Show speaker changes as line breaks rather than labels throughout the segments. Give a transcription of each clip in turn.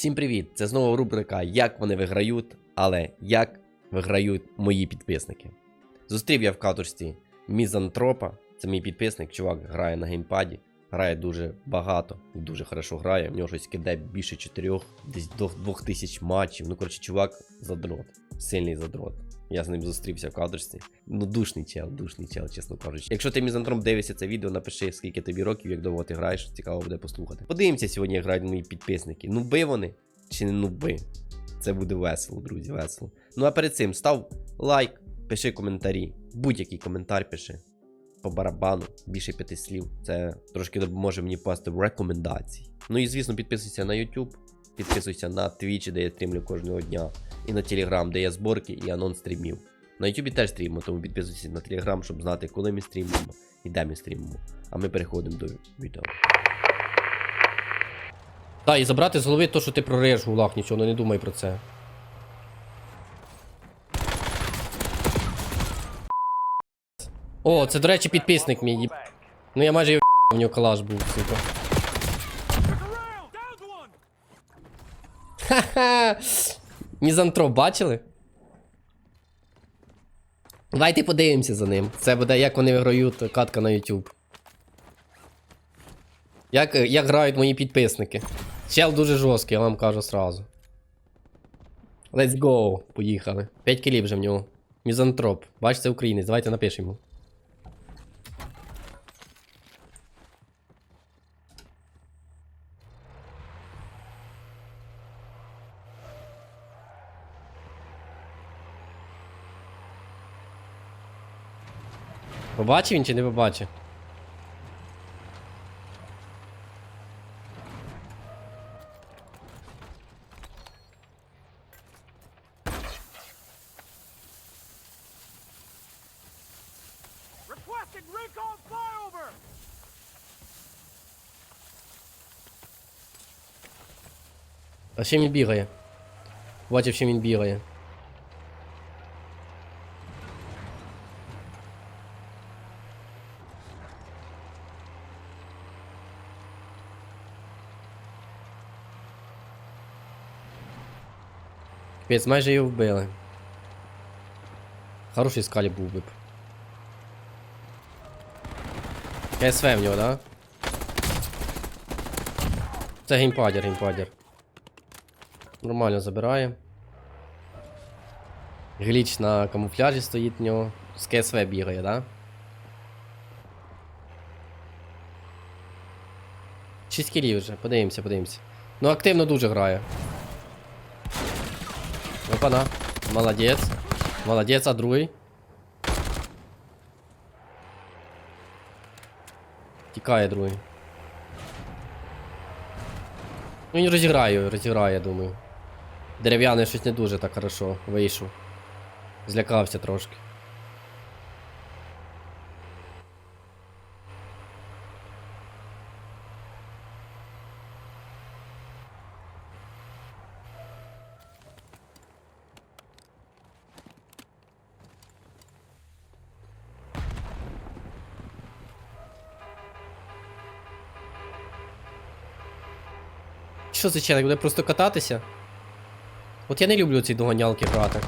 Всім привіт! Це знову рубрика Як вони виграють, але як виграють мої підписники. Зустрів я в каторсті Мізантропа. Це мій підписник, чувак грає на геймпаді, грає дуже багато, дуже хорошо грає. В нього щось киде більше 4, десь до 2000 матчів. Ну, коротше, чувак задрот, сильний задрот. Я з ним зустрівся в кадрості. Ну, душний чел, душний чел, чесно кажучи. Якщо ти мізантроп дивишся це відео, напиши, скільки тобі років, як довго ти граєш, цікаво буде послухати. Подивимося сьогодні, як грають мої підписники. Нуби вони чи не нуби? Це буде весело, друзі, весело. Ну а перед цим став лайк, пиши коментарі. Будь-який коментар пиши. По барабану, більше п'яти слів. Це трошки допоможе мені пасти в рекомендації. Ну і звісно, підписуйся на YouTube, підписуйся на Twitch, де я стрімлю кожного дня, і на Telegram, де є зборки і анонс стрімів. На YouTube теж стрімимо, тому підписуйся на Telegram, щоб знати, коли ми стрімимо і де ми стрімимо. А ми переходимо до відео. Так, і забрати з голови то, що ти прориєш гулах, нічого, ну не думай про це. О, це, до речі, підписник мій. Ну я майже його в нього калаш був, сука. Ха-ха! Мізантроп бачили? Давайте подивимося за ним. Це буде як вони виграють катка на YouTube. Як, як грають мої підписники. Чел дуже жорсткий, я вам кажу сразу. Let's go. Поїхали. 5 кілів вже в нього. Мізантроп. Бачите, українець. Давайте напишемо. Побачив він чи не побачив? А ще він бігає. Бачив, що він бігає. Капець, майже його вбили. Хороший скалі був би. КСВ в нього, да? Це геймпадер, геймпадер. Нормально забирає. Гліч на камуфляжі стоїть в нього. З КСВ бігає, да? 6 кілів вже, подивимося, подивимося. Ну активно дуже грає. Опана. Молодець. Молодець, а другий. Тікає другий. Ну він розіграє, розіграє, я думаю. Дерев'яний щось не дуже так хорошо вийшов. Злякався трошки. Що це челик, буде просто кататися? От я не люблю ці доганялки брати.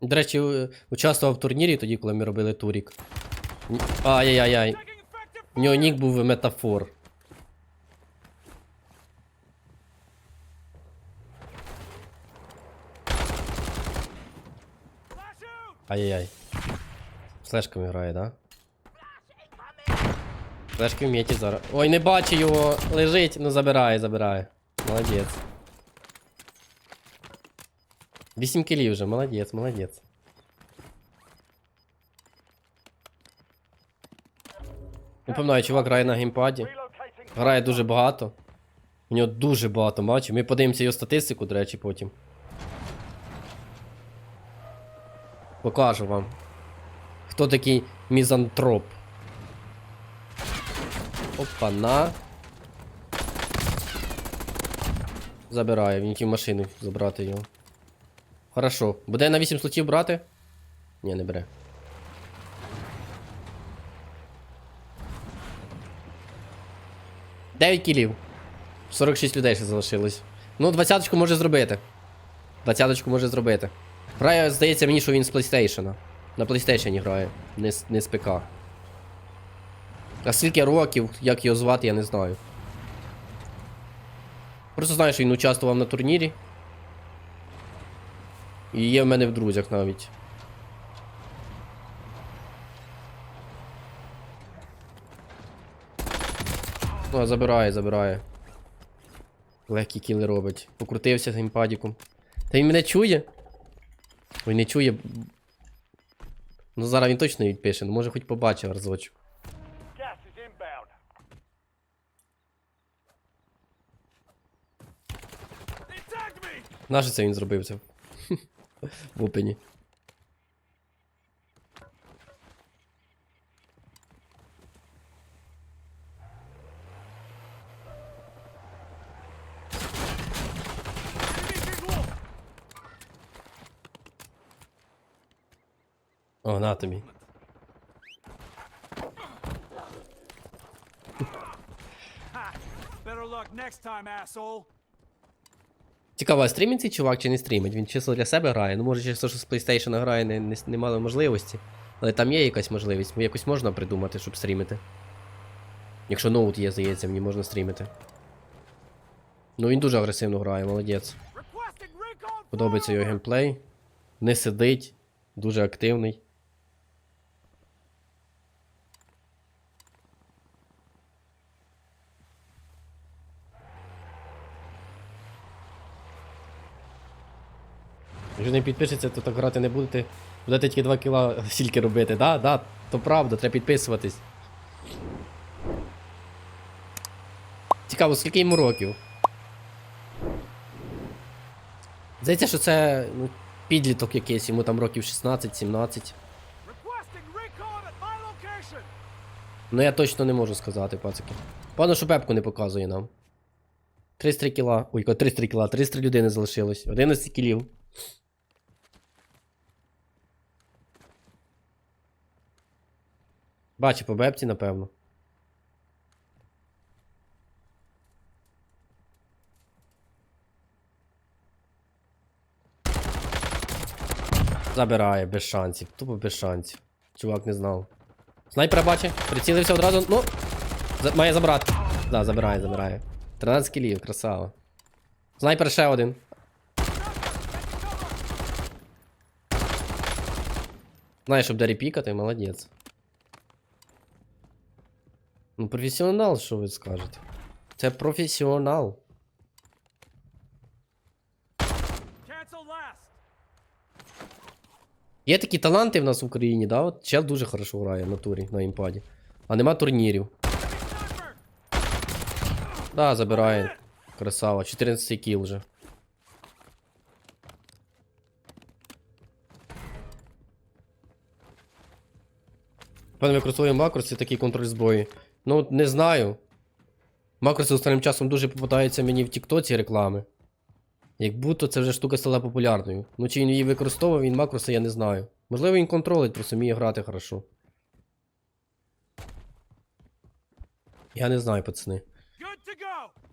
До речі, участвував в турнірі тоді, коли ми робили турік. Ні- Ай-яй-яй-яй.
Taking effective
У нього нік був метафор.
flash out!
Ай-яй-яй. Флешками грає, да? Флешки вмієте зараз. Ой, не бачу його! Лежить, ну забирає, забирає. Молодець. 8 кілів вже, молодець, молодець. Пам'ятаю, чувак грає на геймпаді. Грає дуже багато. У нього дуже багато матчів. Ми подивимося його статистику, до речі, потім. Покажу вам. Хто такий мізантроп? Опа-на. Забираю, він хотів машину забрати його. Хорошо. Буде на 8 слотів брати? Ні, не бере. Дев'ять кілів. 46 людей ще залишилось. Ну, двадцяточку може зробити. Двадцяточку може зробити. Грає, здається мені, що він з PlayStation. На PlayStation грає, не не з ПК. А скільки років, як його звати, я не знаю. Просто знаю, що він участвував на турнірі. І є в мене в друзях навіть. Забирає, забирає. Легкі кіли робить. Покрутився з геймпадіком. Та він мене чує? Ой, не чує. Ну зараз він точно відпише, ну може хоч побачив разочок. Наше це він зробив це? В опені. О, на тобі.
Ha! Better luck next time, asshole!
Цікаво, а стрімить цей чувак чи не стрімить? Він чисто для себе грає. Ну, може, чисто, що з PlayStation грає, не, не, не мало можливості. Але там є якась можливість. Якось можна придумати, щоб стрімити. Якщо ноут є, здається, мені можна стрімити. Ну він дуже агресивно грає, молодець. Подобається його геймплей. Не сидить, дуже активний. Якщо не підпишеться, то так грати не будете. Будете тільки 2 кіла стільки робити. Да, да, то правда, треба підписуватись. Цікаво, скільки йому років? Здається, що це ну, підліток якийсь, йому там років 16-17.
Requesting recon at my location!
Ну я точно не можу сказати, пацики. Певно, що пепку не показує нам. 33 кіла. Ой, 33 кіла, 33 людини залишилось. 11 кілів. Бачу по бепці, напевно. Забирає без шансів. Тупо без шансів. Чувак не знав. Снайпера бачить, прицілився одразу. Ну. За, має забрати. Да, забирає, забирає. 13 кілів, красава. Снайпер ще один. Знаєш, щоб далі пікати, молодець. Ну, професіонал, що ви скажете? Це професіонал. Є такі таланти в нас в Україні, да? От чел дуже хорошо грає в натурі на імпаді. А нема турнірів. Да, забирає. Красава. 14 кіл вже. Певно, використовує макроси такий контроль зброї. Ну, не знаю. Макроси останнім часом дуже попадаються мені в Тіктоці реклами. Як будто це вже штука стала популярною. Ну чи він її використовує, він макроси, я не знаю. Можливо, він контролить, просто вміє грати хорошо. Я не знаю, пацани.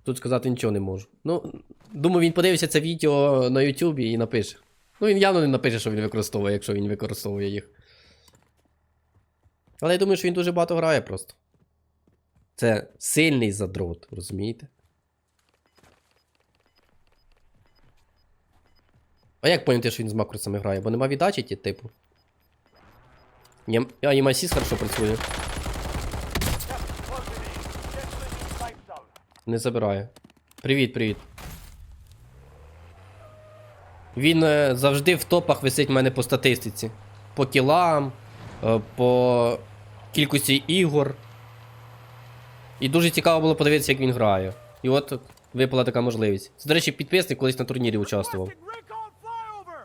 Тут сказати нічого не можу. Ну, думаю, він подивиться це відео на Ютубі і напише. Ну, він явно не напише, що він використовує, якщо він використовує їх. Але я думаю, що він дуже багато грає просто. Це сильний задрот, розумієте? А як поняти, що він з макросами грає? Бо нема віддачі, ті, типу. Ні, а і Масіс хорошо працює. Не забирає. Привіт, привіт. Він е, завжди в топах висить в мене по статистиці. По кілам, е, по кількості ігор. І дуже цікаво було подивитися, як він грає. І от випала така можливість. Це, до речі, підписник колись на турнірі участвував,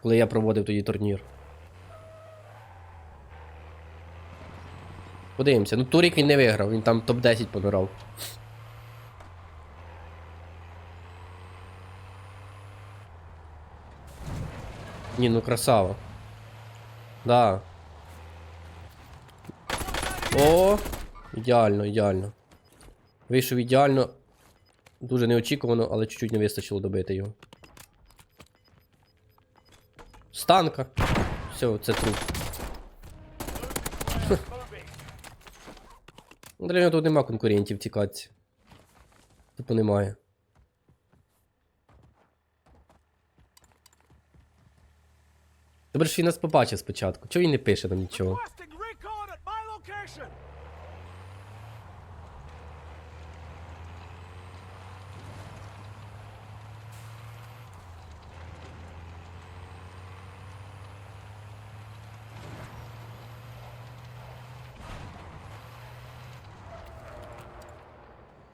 коли я проводив тоді турнір. Подивимося. Ну Турік він не виграв, він там топ-10 понабрав. Ні, ну красава. Да. О! Ідеально, ідеально. Вийшов ідеально. Дуже неочікувано, але чуть-чуть не вистачило добити його. Станка. Все, це труп. Ну, Для нього тут нема конкурентів тікати. Типу немає. Добре, що він нас побачив спочатку. Чого він не пише нам нічого?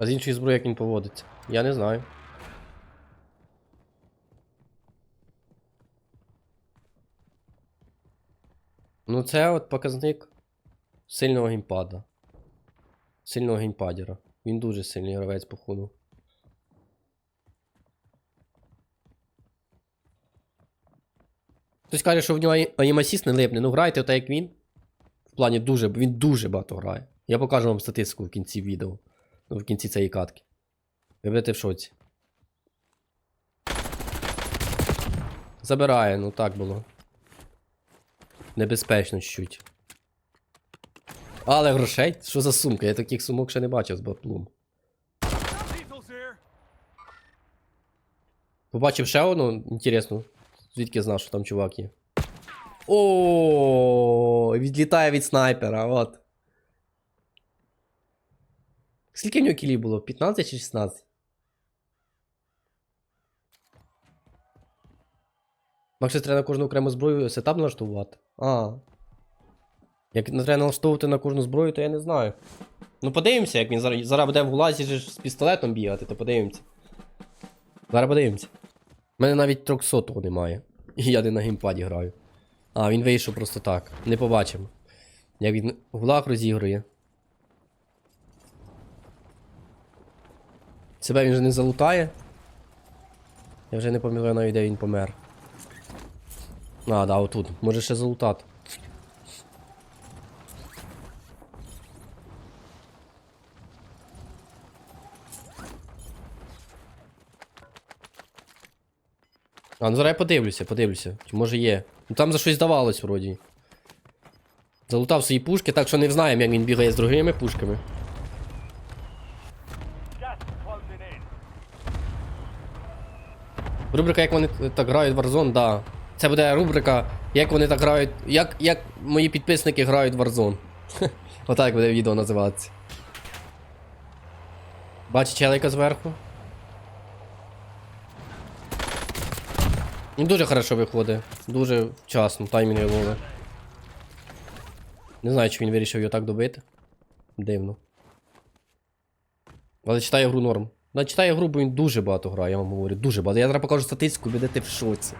А з іншої зброї як він поводиться? Я не знаю. Ну, це от показник сильного геймпада. Сильного геймпадера. Він дуже сильний гравець, походу. Хтось каже, що в нього аїмасіст не липне. Ну грайте отак, як він. В плані дуже, він дуже багато грає. Я покажу вам статистику в кінці відео. Ну, в кінці цієї катки. Ви будете в шоці. Забирає, ну так було. Небезпечно чуть-чуть. Але грошей? Що за сумка? Я таких сумок ще не бачив з батлум. Побачив ще одну, інтересно. Звідки знав, що там чувак є. О, відлітає від снайпера, от. Скільки в нього кілів було? 15 чи 16? Макс, треба на кожну окрему зброю сетап налаштовувати. А. Як треба налаштовувати на кожну зброю, то я не знаю. Ну подивимося, як він зараз, зараз буде в гулазі ж з пістолетом бігати, то подивимося. Зараз подивимося. У мене навіть 300 немає. І я не на геймпаді граю. А, він вийшов просто так. Не побачимо. Як він гулак розігрує. Себе він же не залутає. Я вже не пам'ятаю навіть, де він помер. А, да, отут. Може ще залутати. А, ну зараз я подивлюся, подивлюся. Чи може є. Ну там за щось здавалось вроді. Залутав свої пушки, так що не знаємо, як він бігає з другими пушками. Рубрика, як вони так грають в Warzone, да. Це буде рубрика, як вони так грають. Як, як мої підписники грають в Warzone. Отак буде відео називатися. Бачиш челика зверху? Він дуже хорошо виходить. Дуже вчасно, таймінги ловить. Не знаю, чи він вирішив його так добити. Дивно. Але читає гру норм. Да, читає гру, бо він дуже багато грає, я вам говорю. Дуже багато. Я зараз покажу статистику, будете в шоці.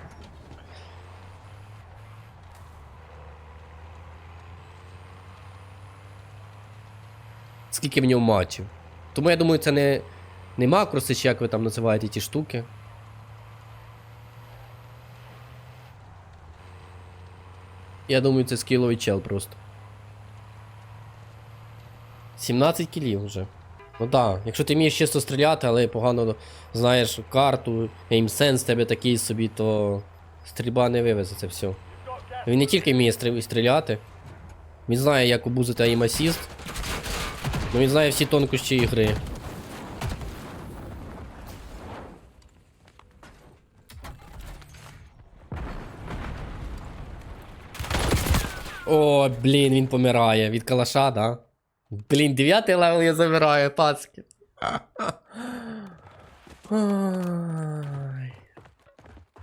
Скільки в нього матчів. Тому я думаю, це не, не макроси, чи як ви там називаєте ті штуки. Я думаю, це скіловий чел просто. 17 кілів вже. Ну так, якщо ти вмієш чисто стріляти, але погано знаєш карту, еймсенс тебе такий собі, то стрільба не вивезе це все. Він не тільки вміє стріляти, він знає, як обузити assist, але він знає всі тонкощі ігри. О, блін, він помирає. Від калаша, да? Блін, 9 левел я забираю, пацки. Ай.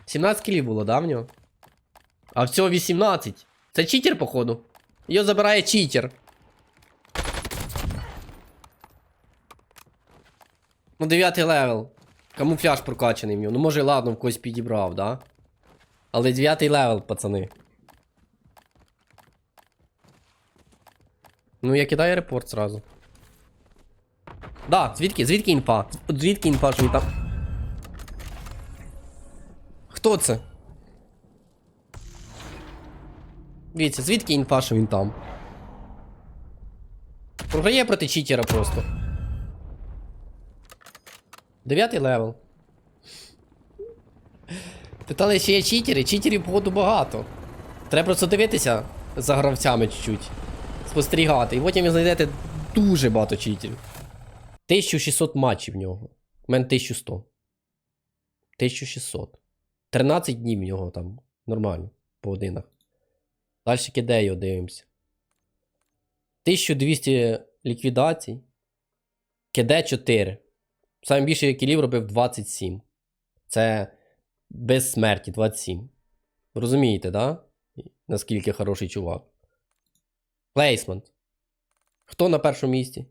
17 кілів було, да, в нього? А всього 18. Це читер, походу. Його забирає читер. Ну, 9 левел. Камуфляж прокачаний в нього. Ну, може, ладно, в когось підібрав, да? Але 9 левел, пацани. Ну, я кидаю репорт сразу. Да, звідки? Звідки інфа? Звідки інфа, що він там. Хто це? Дивіться, звідки інфа, що він там? Програє проти читера просто. Дев'ятий левел. Питали, чи є читери? Читерів, походу, багато. Треба просто дивитися за гравцями чуть-чуть. Спостерігати. І потім ви знайдете дуже багато читерів. 1600 матчів в нього. У мене 1100. 1600. 13 днів в нього там. Нормально. По годинах. Далі кидею дивимося. 1200 ліквідацій. Киде 4. Саме більше кілів робив 27. Це без смерті 27. Розумієте, да? Наскільки хороший чувак. Плейсмент. Хто на першому місці?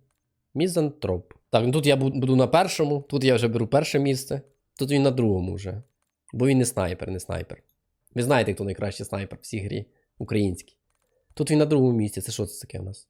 Мізантроп. Так, ну тут я буду на першому, тут я вже беру перше місце, тут він на другому вже. Бо він не снайпер, не снайпер. Ви знаєте, хто найкращий снайпер в цій грі український. Тут він на другому місці. Це що це таке у нас?